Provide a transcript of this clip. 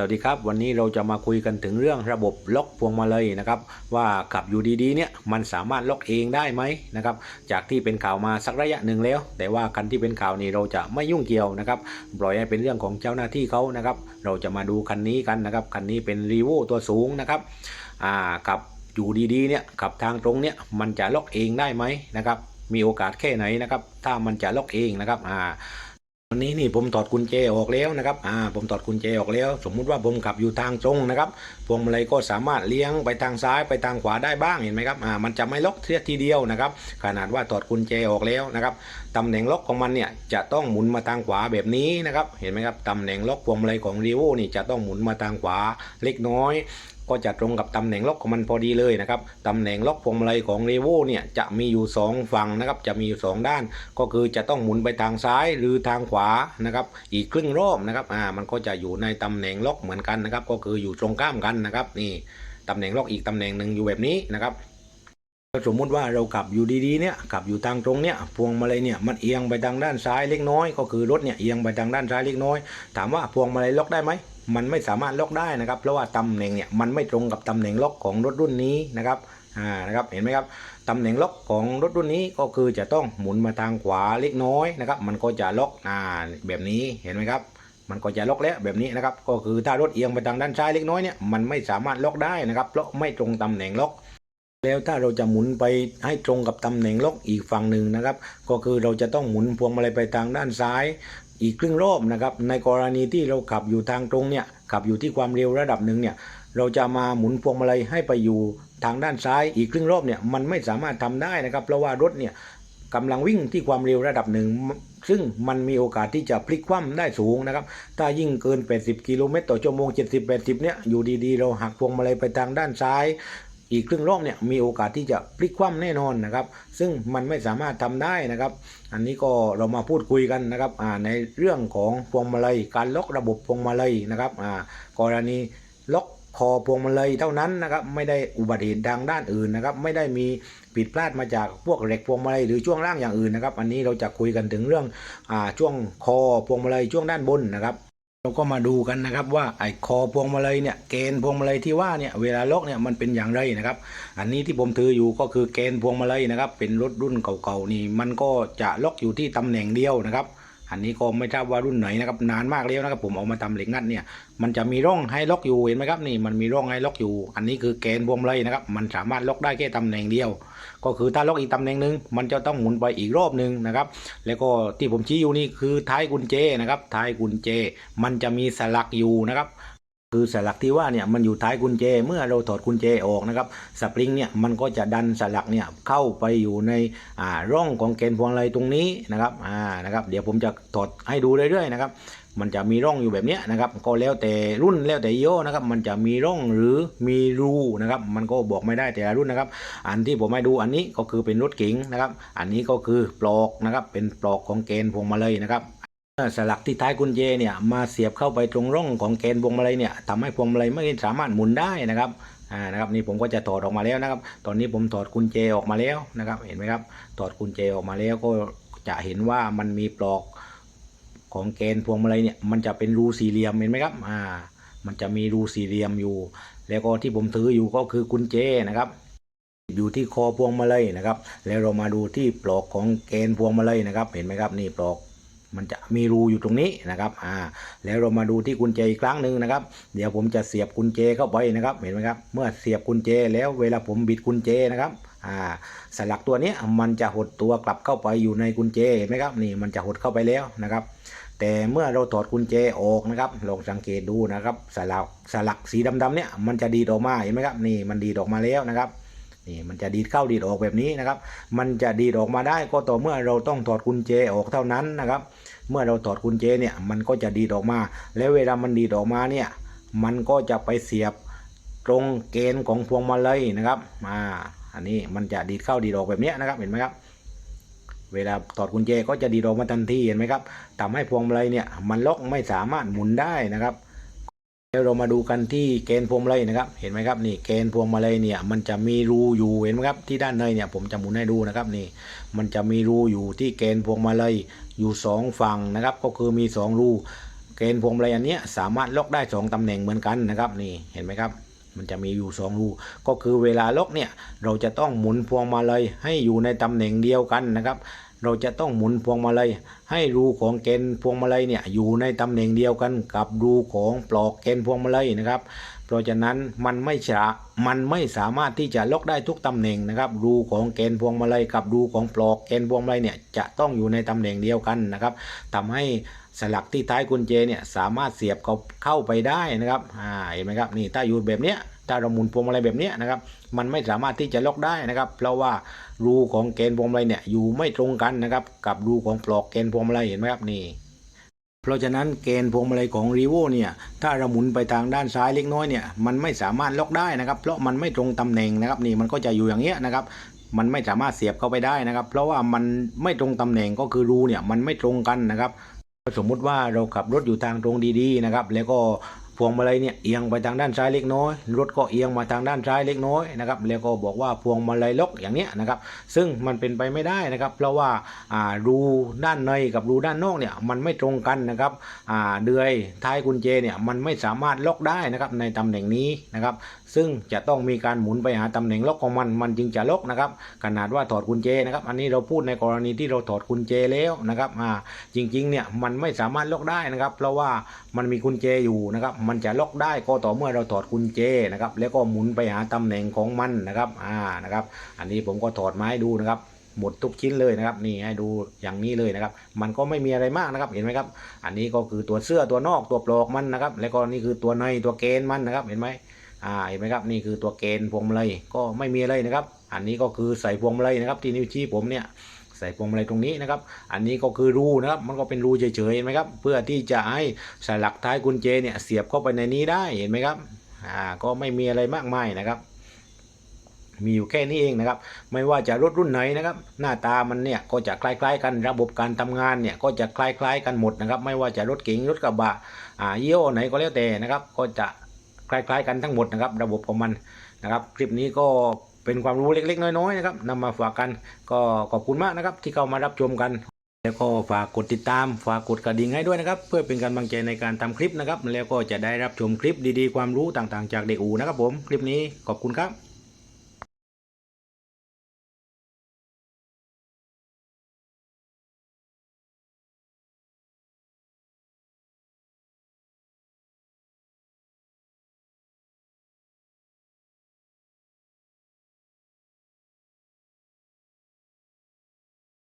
สวัสดีครับ วันนี้เราจะมาคุยกันถึงเรื่องระบบล็อกพวงมาลัยนะครับว่าขับอยู่ดีๆเนี่ยมันสามารถล็อกเองได้ไหมนะครับจากที่เป็นข่าวมาสักระยะหนึ่งแล้ว แต่ว่าคันที่เป็นข่าวนี้เราจะไม่ยุ่งเกี่ยวนะครับปล่อยให้เป็นเรื่องของเจ้าหน้าที่เขานะครับเราจะมาดูคันนี้กันนะครับคันนี้เป็นรีโวตัวสูงนะครับอ่าขับอยู่ดีๆเนี่ยขับทางตรงเนี่ยมันจะล็อกเองได้ไหมนะครับมีโอกาสแค่ไหนนะครับถ้ามันจะล็อกเองนะครับอ่า วันนี้นี่ผมถอดกุญแจออกแล้วนะครับ อ่า ผมถอดกุญแจออกแล้ว สมมุติว่าผมขับอยู่ทางตรงนะครับพวงมาลัยก็สามารถเลี้ยงไปทางซ้ายไปทางขวาได้บ้างเห็นไหมครับ อ่า มันจะไม่ล็อกเทียทีเดียวนะครับ ขนาดว่าถอดกุญแจออกแล้วนะครับตำแหน่งล็อกของมันเนี่ยจะต้องหมุนมาทางขวาแบบนี้นะครับ เห็นไหมครับตำแหน่งล็อกพวงมาลัยของรีโวนี่จะต้องหมุนมาทางขวาเล็กน้อย ก็จะตรงกับตำแหน่งล็อกของมันพอดีเลยนะครับตำแหน่งล็อกพวงมาลัยของเรโวเนี่ยจะมีอยู่ 2 ฝั่งนะครับจะมีอยู่ 2 ด้าน ก็คือจะต้องหมุนไปทางซ้ายหรือทางขวานะครับอีกครึ่งรอบนะครับอ่ามันก็จะอยู่ในตำแหน่งล็อกเหมือนกันนะครับก็คืออยู่ตรงข้ามกันนะครับนี่ตำแหน่งล็อกอีกตำแหน่งหนึ่งอยู่แบบนี้นะครับสมมุติว่าเราขับอยู่ดีๆเนี่ยขับอยู่ทางตรงเนี่ยพวงมาลัยเนี่ยมันเอียงไปทางด้านซ้ายเล็กน้อย ก็คือรถเนี่ยเอียงไปทางด้านซ้ายเล็กน้อย ถามว่าพวงมาลัยล็อกได้ไหม มันไม่สามารถล็อกได้นะครับ เพราะว่าตำแหน่งเนี่ยมันไม่ตรงกับตำแหน่งล็อกของรถรุ่นนี้นะครับอ่านะครับเห็นไหมครับตำแหน่งล็อกของรถรุ่นนี้ก็คือจะต้องหมุนมาทางขวาเล็กน้อยนะครับมันก็จะล็อกอ่าแบบนี้เห็นไหมครับมันก็จะล็อกแล้วแบบนี้นะครับก็คือถ้ารถเอียงไปทางด้านซ้ายเล็กน้อยเนี่ยมันไม่สามารถล็อกได้นะครับเพราะไม่ตรงตำแหน่งล็อก แล้วถ้าเราจะหมุนไปให้ตรงกับตำแหน่งล็อกอีกฝั่งหนึ่งนะครับ ก็คือเราจะต้องหมุนพวงมาลัยไปทางด้านซ้าย อีกครึ่งรอบนะครับในกรณีที่เราขับอยู่ทางตรงเนี่ยขับอยู่ที่ความเร็วระดับหนึ่งเนี่ยเราจะมาหมุนพวงมาลัยให้ไปอยู่ทางด้านซ้ายอีกครึ่งรอบเนี่ยมันไม่สามารถทำได้นะครับเพราะว่ารถเนี่ยกำลังวิ่งที่ความเร็วระดับหนึ่งซึ่งมันมีโอกาสที่จะพลิกคว่ำได้สูงนะครับ ถ้ายิ่งเกิน 80 กิโลเมตรต่อชั่วโมง 70-80 เนี่ย อยู่ดีๆ เราหักพวงมาลัยไปทางด้านซ้าย อีกครึ่งรอบเนี่ยมีโอกาสที่จะพลิกคว่ำแน่นอนนะครับ ซึ่งมันไม่สามารถทำได้นะครับ อันนี้ก็เรามาพูดคุยกันนะครับในเรื่องของพวงมาลัย การล็อกระบบพวงมาลัยนะครับกรณีล็อกคอพวงมาลัยเท่านั้นนะครับไม่ได้อุบัติเหตุทางด้านอื่นนะครับไม่ได้มีผิดพลาดมาจากพวกเหล็กพวงมาลัยหรือช่วงล่างอย่างอื่นนะครับ อันนี้เราจะคุยกันถึงเรื่องอช่วงคอพวงมาลัยช่วงด้านบนนะครับ เราก็มาดูกันนะครับว่าไอ้คอพวงมาลัยเนี่ยเกณฑ์พวงมาลัยที่ว่าเนี่ยเวลาล็อกเนี่ยมันเป็นอย่างไรนะครับ อันนี้ที่ผมถืออยู่ก็คือเกณฑ์พวงมาลัยนะครับ เป็นรถรุ่นเก่าๆนี่มันก็จะล็อกอยู่ที่ตำแหน่งเดียวนะครับ อันนี้ก็ไม่ทราบว่ารุ่นไหนนะครับนานมากแล้วนะครับผมเอามาทำเหล็กงัดเนี่ยมันจะมีร่องให้ล็อกอยู่เห็นไหมครับนี่มันมีร่องให้ล็อกอยู่ อันนี้คือแกนพวงมาลัยนะครับมันสามารถล็อกได้แค่ตำแหน่งเดียว ก็คือถ้าล็อกอีกตำแหน่งหนึ่งมันจะต้องหมุนไปอีกรอบหนึ่งนะครับแล้วก็ที่ผมชี้อยู่นี่คือท้ายกุญแจนะครับท้ายกุญแจ มันจะมีสลักอยู่นะครับ คือสลักที่ว่าเนี่ยมันอยู่ท้ายกุญแจเมื่อเราถอดกุญแจออกนะครับสปริงเนี่ยมันก็จะดันสลักเนี่ยเข้าไปอยู่ในอ่าร่องของแกนพวงมาลัยตรงนี้นะครับอ่านะครับเดี๋ยวผมจะถอดให้ดูเรื่อยๆนะครับมันจะมีร่องอยู่แบบเนี้ยนะครับก็แล้วแต่รุ่นแล้วแต่ยี่ห้อนะครับมันจะมีร่องหรือมีรูนะครับมันก็บอกไม่ได้แต่ละรุ่นนะครับอันที่ผมให้ดูอันนี้ก็คือเป็นรถเก๋งนะครับอันนี้ก็คือปลอกนะครับเป็นปลอกของแกนพวงมาลัยนะครับ สลักที่ท้ายกุญแจเนี่ยมาเสียบเข้าไปตรงร่องของแกนพวงมาลัยเนี่ยทำให้พวงมาลัยไม่สามารถหมุนได้นะครับอ่านะครับนี่ผมก็จะถอดออกมาแล้วนะครับ ตอนนี้ผมถอดกุญแจออกมาแล้วนะครับ เห็นไหมครับถอดกุญแจออกมาแล้วก็จะเห็นว่ามันมีปลอกของแกนพวงมาลัยเนี่ยมันจะเป็นรูสี่เหลี่ยมเห็นไหมครับอ่ามันจะมีรูสี่เหลี่ยมอยู่ แล้วก็ที่ผมถืออยู่ก็คือกุญแจนะครับอยู่ที่คอพวงมาลัยนะครับ แล้วเรามาดูที่ปลอกของแกนพวงมาลัยนะครับ เห็นไหมครับนี่ปลอก มันจะมีรูอยู่ตรงนี้นะครับ อ่า แล้วเรามาดูที่กุญแจอีกครั้งหนึ่งนะครับ เดี๋ยวผมจะเสียบกุญแจเข้าไปนะครับ เห็นไหมครับ เมื่อเสียบกุญแจแล้วเวลาผมบิดกุญแจนะครับ อ่า สลักตัวนี้มันจะหดตัวกลับเข้าไปอยู่ในกุญแจเห็นไหมครับ นี่มันจะหดเข้าไปแล้วนะครับ แต่เมื่อเราถอดกุญแจออกนะครับ ลองสังเกตดูนะครับ สลัก สลักสีดำๆเนี่ย มันจะดีดออกมา เห็นไหมครับ นี่มันดีดออกมาแล้วนะครับ นี่มันจะดีดเข้าดีดออกแบบนี้นะครับ มันจะดีดออกมาได้ก็ต่อเมื่อเราต้องถอดกุญแจออกเท่านั้นนะครับ เมื่อเราถอดกุญแจเนี่ยมันก็จะดีดออกมา แล้วเวลามันดีดออกมาเนี่ยมันก็จะไปเสียบตรงเกณฑ์ของพวงมาลัยนะครับอ่าอันนี้มันจะดีดเข้าดีดออกแบบนี้นะครับเห็นไหมครับเวลาถอดกุญแจก็จะดีดออกมาทันทีเห็นไหมครับทำให้พวงมาลัยเนี่ยมันล็อกไม่สามารถหมุนได้นะครับ แล้วเรามาดูกันที่เกณฑ์พวงมาลัยนะครับ เห็นไหมครับนี่เกณฑ์พวงมาลัยเนี่ยมันจะมีรูอยู่เห็นไหมครับที่ด้านในเนี่ยผมจะหมุนให้ดูนะครับนี่มันจะมีรูอยู่ที่เกณฑ์พวงมาลัยอยู่สองฝั่งนะครับ ก็คือมีสองรูเกณฑ์พวงมาลัยอันเนี้ยสามารถล็อกได้สองตำแหน่งเหมือนกันนะครับนี่เห็นไหมครับ มันจะมีอยู่สองรู ก็คือเวลาล็อกเนี่ยเราจะต้องหมุนพวงมาลัยให้อยู่ในตำแหน่งเดียวกันนะครับ เราจะต้องหมุนพวงมาลัยให้รูของเกณฑ์พวงมาลัยเนี่ยอยู่ในตำแหน่งเดียวกันกับรูของปลอกเกณฑ์พวงมาลัยนะครับ เพราะฉะนั้นมันไม่ฉามันไม่สามารถที่จะล็อกได้ทุกตำแหน่งนะครับรูของเกณฑ์พวงมาลัยกับรูของปลอกเกณฑ์พวงมาลัยเนี่ยจะต้องอยู่ในตำแหน่งเดียวกันนะครับทำให้สลักที่ท้ายกุญแจเนี่ยสามารถเสียบเขาเข้าไปได้นะครับอ่าเห็นไหมครับนี่ถ้าอยู่แบบเนี้ย ถ้าเราหมุนพวงมาลัยแบบนี้นะครับมันไม่สามารถที่จะล็อกได้นะครับเพราะว่ารูของเกณฑ์พวงมาลัยเนี่ยอยู่ไม่ตรงกันนะครับกับรูของปลอกเกณฑ์พวงมาลัยเห็นไหมครับนี่เพราะฉะนั้นเกณฑ์พวงมาลัยของรีโวเนี่ยถ้าเราหมุนไปทางด้านซ้ายเล็กน้อยเนี่ยมันไม่สามารถล็อกได้นะครับเพราะมันไม่ตรงตำแหน่งนะครับนี่มันก็จะอยู่อย่างเงี้ยนะครับมันไม่สามารถเสียบเข้าไปได้นะครับ เพราะว่ามันไม่ตรงตำแหน่งก็คือรูเนี่ยมันไม่ตรงกันนะครับ สมมุติว่าเราขับรถอยู่ทางตรงดีๆนะครับ แล้วก็ พวงมาลัยเนี่ยเอียงไปทางด้านซ้ายเล็กน้อย รถก็เอียงมาทางด้านซ้ายเล็กน้อยนะครับแล้วก็บอกว่าพวงมาลัยล็อกอย่างเนี้ยนะครับซึ่งมันเป็นไปไม่ได้นะครับ เพราะว่ารูด้านในกับรูด้านนอกเนี่ยมันไม่ตรงกันนะครับเดือยท้ายกุญแจเนี่ยมันไม่สามารถล็อกได้นะครับในตำแหน่งนี้นะครับซึ่งจะต้องมีการหมุนไปหาตำแหน่งล็อกของมันมันจึงจะล็อกนะครับขนาดว่าถอดกุญแจนะครับอันนี้เราพูดในกรณีที่เราถอดกุญแจแล้วนะครับจริงๆเนี่ยมันไม่สามารถล็อกได้นะครับ เพราะว่ามันมีกุญแจอยู่นะครับมันจะล็อกได้ก็ต่อเมื่อเราถอดกุญแจนะครับ แล้วก็หมุนไปหาตำแหน่งของมันนะครับอ่านะครับ อันนี้ผมก็ถอดมาให้ดูนะครับหมดทุกชิ้นเลยนะครับนี่ให้ดูอย่างนี้เลยนะครับ มันก็ไม่มีอะไรมากนะครับเห็นไหมครับ อันนี้ก็คือตัวเสื้อตัวนอกตัวปลอกมันนะครับ แล้วก็นี่คือตัวในตัวเกณฑ์มันนะครับ เห็นไหมอ่าเห็นไหมครับนี่คือตัวเกณฑ์พวงมาลัยก็ไม่มีอะไรนะครับ อันนี้ก็คือใส่พวงมาลัยนะครับที่นิ้วชี้ผมเนี่ย ใส่พวงมาลัยตรงนี้นะครับ อันนี้ก็คือรูนะครับ มันก็เป็นรูเฉยๆเห็นไหมครับ เพื่อที่จะให้สลักท้ายกุญแจเนี่ยเสียบเข้าไปในนี้ได้เห็นไหมครับ อ่า ก็ไม่มีอะไรมากมายนะครับมีอยู่แค่นี้เองนะครับ ไม่ว่าจะรถรุ่นไหนนะครับ หน้าตามันเนี่ยก็จะคล้ายๆกันระบบการทำงานเนี่ยก็จะคล้ายๆกันหมดนะครับ ไม่ว่าจะรถเก๋งรถกระบะอ่ายี่ห้อไหนก็แล้วแต่นะครับ ก็จะคล้ายๆกันทั้งหมดนะครับ ระบบของมันนะครับ คลิปนี้ก็ เป็นความรู้เล็กๆ น้อยๆนะครับนำมาฝากกันก็ขอบคุณมากนะครับที่เข้ามารับชมกัน แล้วก็ฝากกดติดตามฝากกดกระดิ่งให้ด้วยนะครับ เพื่อเป็นกำลังใจในการทำคลิปนะครับ แล้วก็จะได้รับชมคลิปดีๆ ความรู้ต่างๆ จากเด็กอูนะครับผมคลิปนี้ขอบคุณครับ